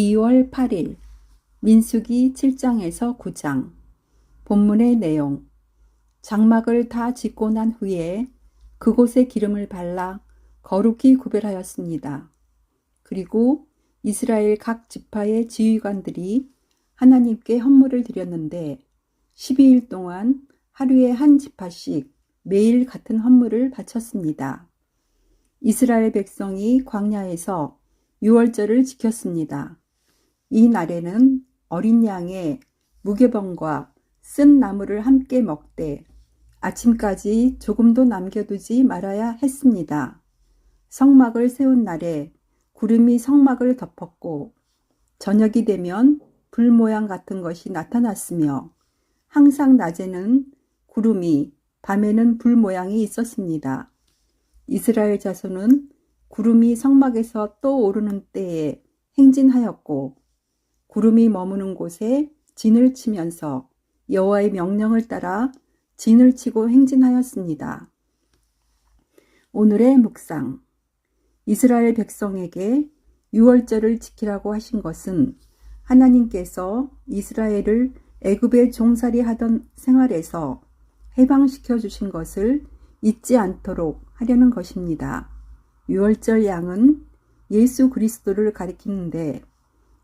2월 8일 민수기 7장에서 9장 본문의 내용 장막을 다 짓고 난 후에 그곳에 기름을 발라 거룩히 구별하였습니다. 그리고 이스라엘 각 지파의 지휘관들이 하나님께 헌물을 드렸는데 12일 동안 하루에 한 지파씩 매일 같은 헌물을 바쳤습니다. 이스라엘 백성이 광야에서 6월절을 지켰습니다. 이 날에는 어린 양의 무게병과 쓴 나무를 함께 먹되 아침까지 조금도 남겨두지 말아야 했습니다. 성막을 세운 날에 구름이 성막을 덮었고 저녁이 되면 불 모양 같은 것이 나타났으며 항상 낮에는 구름이 밤에는 불 모양이 있었습니다. 이스라엘 자손은 구름이 성막에서 또 오르는 때에 행진하였고 구름이 머무는 곳에 진을 치면서 여호와의 명령을 따라 진을 치고 행진하였습니다. 오늘의 묵상 이스라엘 백성에게 유월절을 지키라고 하신 것은 하나님께서 이스라엘을 애굽에 종살이 하던 생활에서 해방시켜 주신 것을 잊지 않도록 하려는 것입니다. 유월절 양은 예수 그리스도를 가리키는데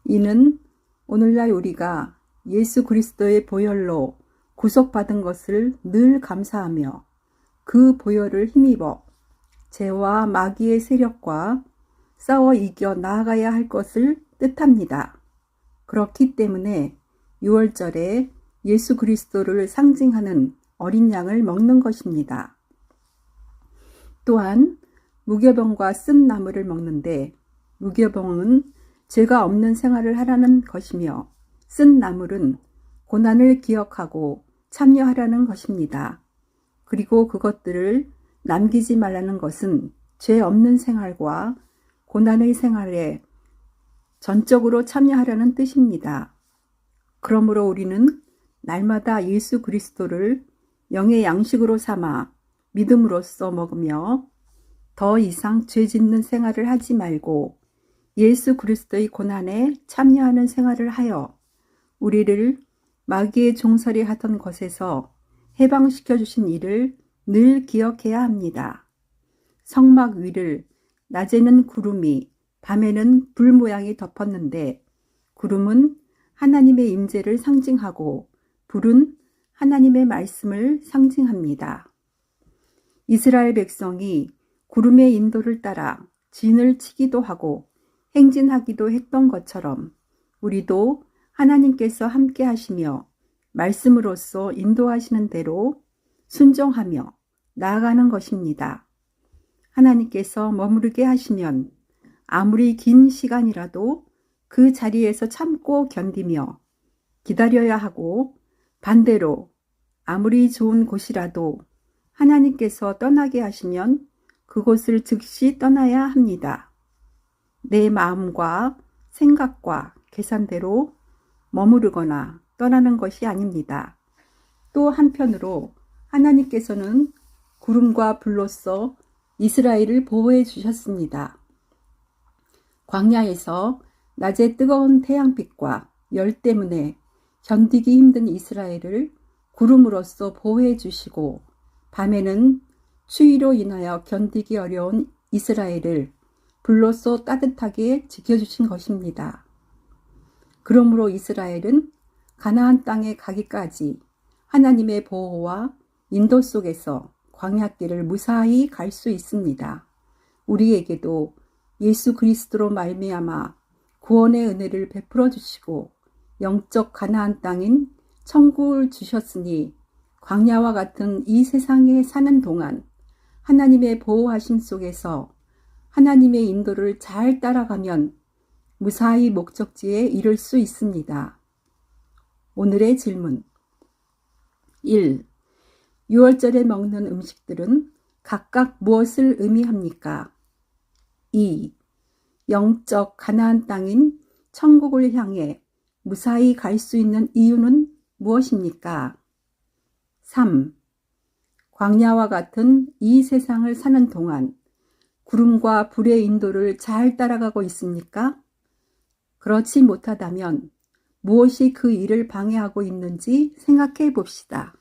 이는 오늘날 우리가 예수 그리스도의 보혈로 구속받은 것을 늘 감사하며 그 보혈을 힘입어 죄와 마귀의 세력과 싸워 이겨 나아가야 할 것을 뜻합니다. 그렇기 때문에 6월절에 예수 그리스도를 상징하는 어린 양을 먹는 것입니다. 또한 무교병과 쓴 나무를 먹는데 무교병은 죄가 없는 생활을 하라는 것이며 쓴 나물은 고난을 기억하고 참여하라는 것입니다. 그리고 그것들을 남기지 말라는 것은 죄 없는 생활과 고난의 생활에 전적으로 참여하라는 뜻입니다. 그러므로 우리는 날마다 예수 그리스도를 영의 양식으로 삼아 믿음으로써 먹으며 더 이상 죄 짓는 생활을 하지 말고 예수 그리스도의 고난에 참여하는 생활을 하여 우리를 마귀의 종살이 하던 것에서 해방시켜 주신 일을 늘 기억해야 합니다. 성막 위를 낮에는 구름이 밤에는 불 모양이 덮었는데 구름은 하나님의 임재를 상징하고 불은 하나님의 말씀을 상징합니다. 이스라엘 백성이 구름의 인도를 따라 진을 치기도 하고 행진하기도 했던 것처럼 우리도 하나님께서 함께 하시며 말씀으로써 인도하시는 대로 순종하며 나아가는 것입니다. 하나님께서 머무르게 하시면 아무리 긴 시간이라도 그 자리에서 참고 견디며 기다려야 하고 반대로 아무리 좋은 곳이라도 하나님께서 떠나게 하시면 그곳을 즉시 떠나야 합니다. 내 마음과 생각과 계산대로 머무르거나 떠나는 것이 아닙니다. 또 한편으로 하나님께서는 구름과 불로써 이스라엘을 보호해 주셨습니다. 광야에서 낮에 뜨거운 태양빛과 열 때문에 견디기 힘든 이스라엘을 구름으로써 보호해 주시고 밤에는 추위로 인하여 견디기 어려운 이스라엘을 불로써 따뜻하게 지켜주신 것입니다. 그러므로 이스라엘은 가나안 땅에 가기까지 하나님의 보호와 인도 속에서 광야길을 무사히 갈 수 있습니다. 우리에게도 예수 그리스도로 말미암아 구원의 은혜를 베풀어 주시고 영적 가나안 땅인 천국을 주셨으니 광야와 같은 이 세상에 사는 동안 하나님의 보호하심 속에서 하나님의 인도를 잘 따라가면 무사히 목적지에 이를 수 있습니다. 오늘의 질문 1. 6월절에 먹는 음식들은 각각 무엇을 의미합니까? 2. 영적 가나안 땅인 천국을 향해 무사히 갈 수 있는 이유는 무엇입니까? 3. 광야와 같은 이 세상을 사는 동안 구름과 불의 인도를 잘 따라가고 있습니까? 그렇지 못하다면 무엇이 그 일을 방해하고 있는지 생각해 봅시다.